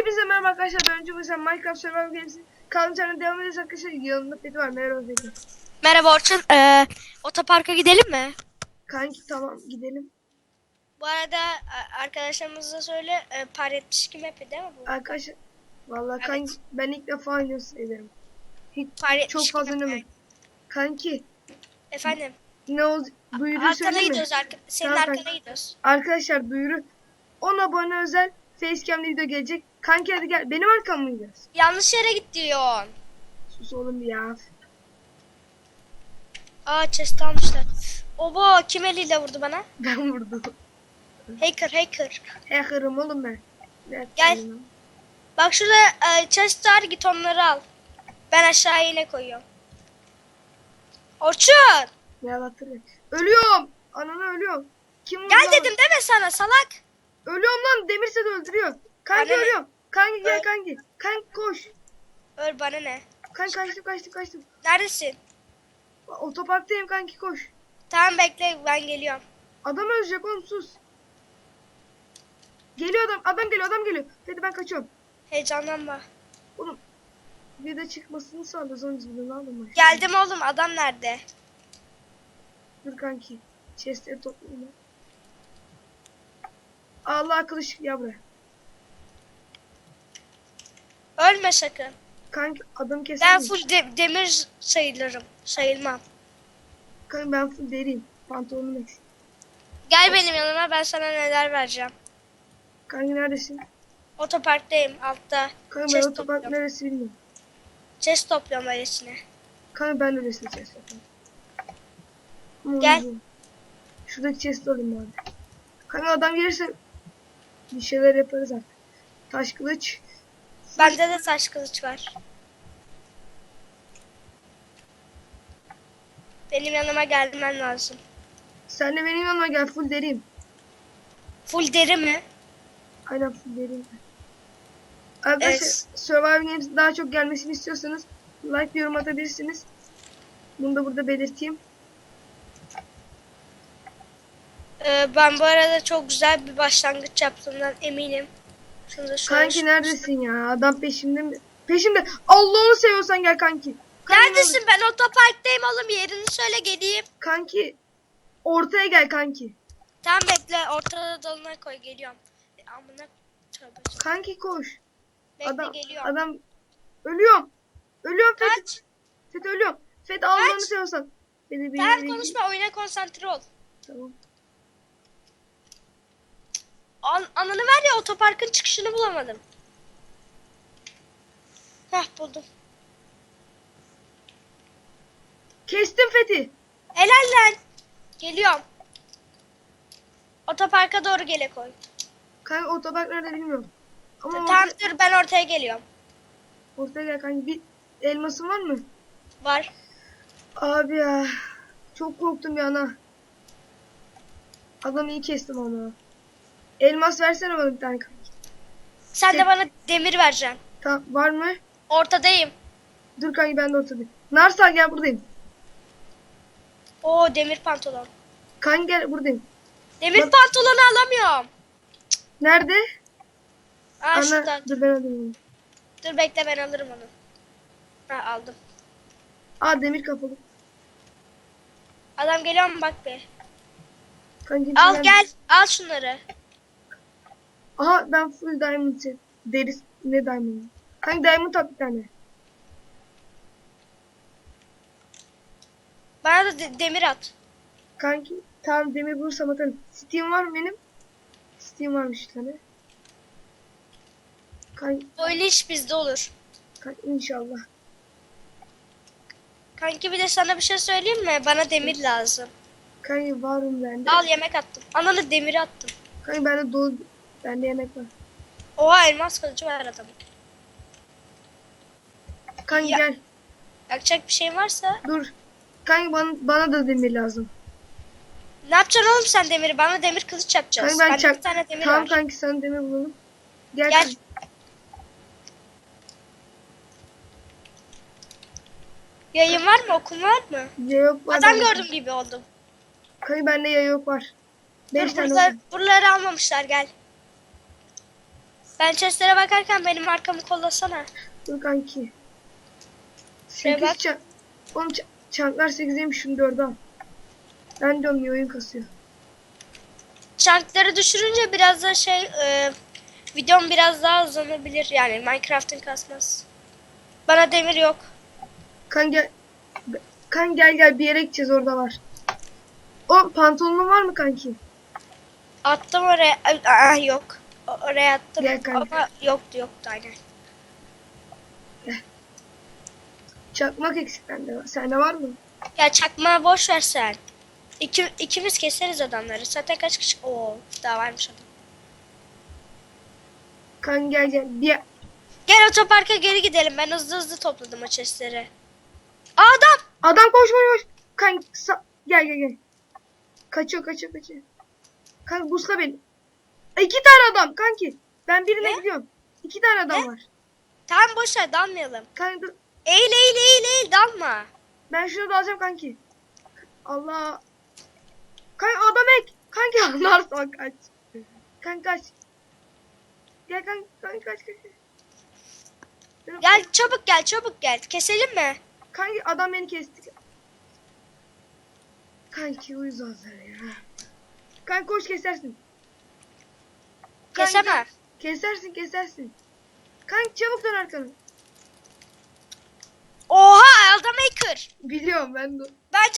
Hepinize merhaba arkadaşlar. Ben önce mesela Minecraft Survival Games'in kanalım çarına devam edeceğiz arkadaşlar. Yanımda Peti var. Merhaba Peti. Merhaba Orçun. Ee, otoparka gidelim mi? Kanki tamam gidelim. Bu arada arkadaşlarımıza söyle e, par 72 map'i değil mi bu? Arkadaşlar vallahi Evet. kanki ben ilk defa oynuyorum sayılırım. Hiç Par çok 72 fazla map oynamadım. Kanki Efendim. ne oldu? Duyuru Arkana söyleyeyim mi? gidiyoruz. Arka, senin Tamam, arkana kanka. gidiyoruz. Arkadaşlar duyuru 10 abone özel Facecam'da video gelecek. Kanki hadi gel. Benim arkam mı gidiyoruz? Yanlış yere git diyorsun. Sus oğlum ya. Aa chest almışlar. Oba kim eliyle vurdu bana? Ben vurdum. Hacker hacker. Hacker'ım oğlum ben. Ne Gel. yapayım Bak şurada e, chest var git onları al. Ben aşağıya yine koyuyorum. Orçun. ya? Ne anlatırım? Ölüyorum. Ananı ölüyorum. Kim vurdu Gel dedim deme sana salak. Ölüyorum lan demirse de öldürüyor. Kanki Bana ne? ölüyorum. Kanki gel Öl. kanki. Kanki koş. Öl bana ne? Kanki kaçtım kaçtım kaçtım. Neredesin? Otoparktayım kanki koş. Tamam bekle ben geliyorum. Adam ölecek oğlum sus. Geliyor adam. Adam geliyor adam geliyor. Hadi ben kaçıyorum. Heyecanlanma. Oğlum bir de çıkmasını sağlıyoruz onun için ne ben. Geldim oğlum adam nerede? Dur kanki. Chestleri toplayayım. Allah kılıç ya buraya. Ölme sakın. Kanki adam keser Ben full de- demir sayılırım. Sayılmam. Kanki ben full deriyim. Pantolonum eksik. Gel benim yanıma ben sana neler vereceğim. Kanki neredesin? Otoparktayım altta. Kanki ben otopark topluyorum. neresi bilmiyorum. Chest topluyorum öylesine. Kanka ben de öylesine chest. Ama Gel. Şuradaki chest alayım bari. Kanka adam gelirse bir şeyler yaparız artık. Taş kılıç. Bende de taş kılıç var. Benim yanıma gelmen lazım. Sen de benim yanıma gel full deriyim. Full deri mi? Aynen full deriyim. Arkadaşlar Evet. Survivor Games daha çok gelmesini istiyorsanız like yorum atabilirsiniz. Bunu da burada belirteyim. Ee, ben bu arada çok güzel bir başlangıç yaptığımdan eminim. Şunu da şöyle Kanki neredesin ya? Adam peşimde mi? Peşimde. Allah'ını seviyorsan gel kanki. Kanki Neredesin? Ben otoparktayım oğlum. Yerini söyle geleyim. Kanki ortaya gel kanki. Tamam bekle. Ortada dolunay koy. Geliyorum. E, Amına tövbe. Kanki koş. Bekle adam geliyorum. adam ölüyorum. Ölüyorum. Kaç. Fethi ölüyorum. Fethi Allah'ını seviyorsan. Beni beni. Tamam beni- konuşma. Oyuna konsantre ol. Tamam. An ananı ver ya otoparkın çıkışını bulamadım. Heh buldum. Kestim Fethi. Helal lan. Geliyorum. Otoparka doğru gele koy. Kanka otopark nerede bilmiyorum. Ama Tamam orta, dur ben ortaya geliyorum. ortaya gel kanki. Bir elmasın var mı? Var. Abi ya. Çok korktum ya ana. Adamı iyi kestim ama. Elmas versene bana bir tane kanki. Sen de bana demir vereceksin. Tamam var mı? Ortadayım. Dur kanki ben de ortadayım. Narsal gel buradayım. Oo demir pantolon. Kanki gel buradayım. Demir Bak- pantolonu alamıyorum. Nerede? Aa şurada. dur ben alayım onu. Dur bekle ben alırım onu. Ha aldım. Aa demir kapalı. Adam geliyor mu bak be. Kanki Al gel. Al şunları. Aha ben full diamond set. Deriz ne diamond? Kanki diamond at bir tane. Bana da de- demir at. Kanki tamam demir bulursam atarım. Steam var mı benim? Steam varmış bir tane. Kanki, Böyle iş bizde olur. kanki inşallah. Kanki bir de sana bir şey söyleyeyim mi? Bana demir lazım. Kanki varım bende. Al yemek attım. Ananı demiri attım. Kanki bende dolu. Bende yemek var. Oha elmas kılıcı var adamın. Kanki Ya- gel. Yakacak bir şey varsa. Dur. Kanki bana, bana da demir lazım. Ne yapacaksın oğlum sen demiri? Bana demir kılıç yapacağız. Kanki ben Bende çak... tane demir Tamam var. kanki sana demir bulalım. Gel. Gel. kanki. Yayın var mı? Okun var mı? Ya yok var. Adam bende. gördüm gibi oldum. Kanki bende ya yok var. Dur, tane var. buraları almamışlar gel. Ben chestlere bakarken benim arkamı kollasana. Dur kanki. Şuraya 8 bak. çan... Oğlum ç- çanklar 8'eymiş şunu 4'e al. Ben diyorum niye oyun kasıyor. Çankları düşürünce biraz da şey e, videom biraz daha uzanabilir. Yani Minecraft'ın kasmaz. Bana demir yok. Kan gel. Kan gel gel bir yere gideceğiz orada var. O pantolonun var mı kanki? Attım oraya. Aa, yok. Oraya attım. Gel kanka. Ama yoktu yoktu aynen. Çakmak eksik bende. Sende var mı? Ya çakma boş ver sen. İki, ikimiz keseriz adamları. Zaten kaç kişi? Oo, daha varmış adam. Kan gel gel. Bir Gel otoparka geri gidelim. Ben hızlı hızlı topladım o chestleri. Adam! adam koş koş koş. Kan gel gel gel. Kaçıyor kaçıyor kaçıyor. Kan busla beni. E, İki tane adam kanki. Ben birine Ne? gidiyorum. İki tane adam Ne? var. Tamam boş ver dalmayalım. Kanka. Eğil eğil eğil eğil dalma. Ben şuna dalacağım kanki. Allah. Kanka adam ek. Kanki anlarsan kaç. Kanka kaç. Gel kanka kanka kaç kaç. kaç. Gel çabuk gel çabuk gel. Keselim mi? Kanki adam beni kesti. Kanki uyuz oldular ya. Kanka koş kesersin. Kesemem. Kesersin kesersin. Kanka çabuk dön arkanı. Oha adam hacker. Biliyorum ben de.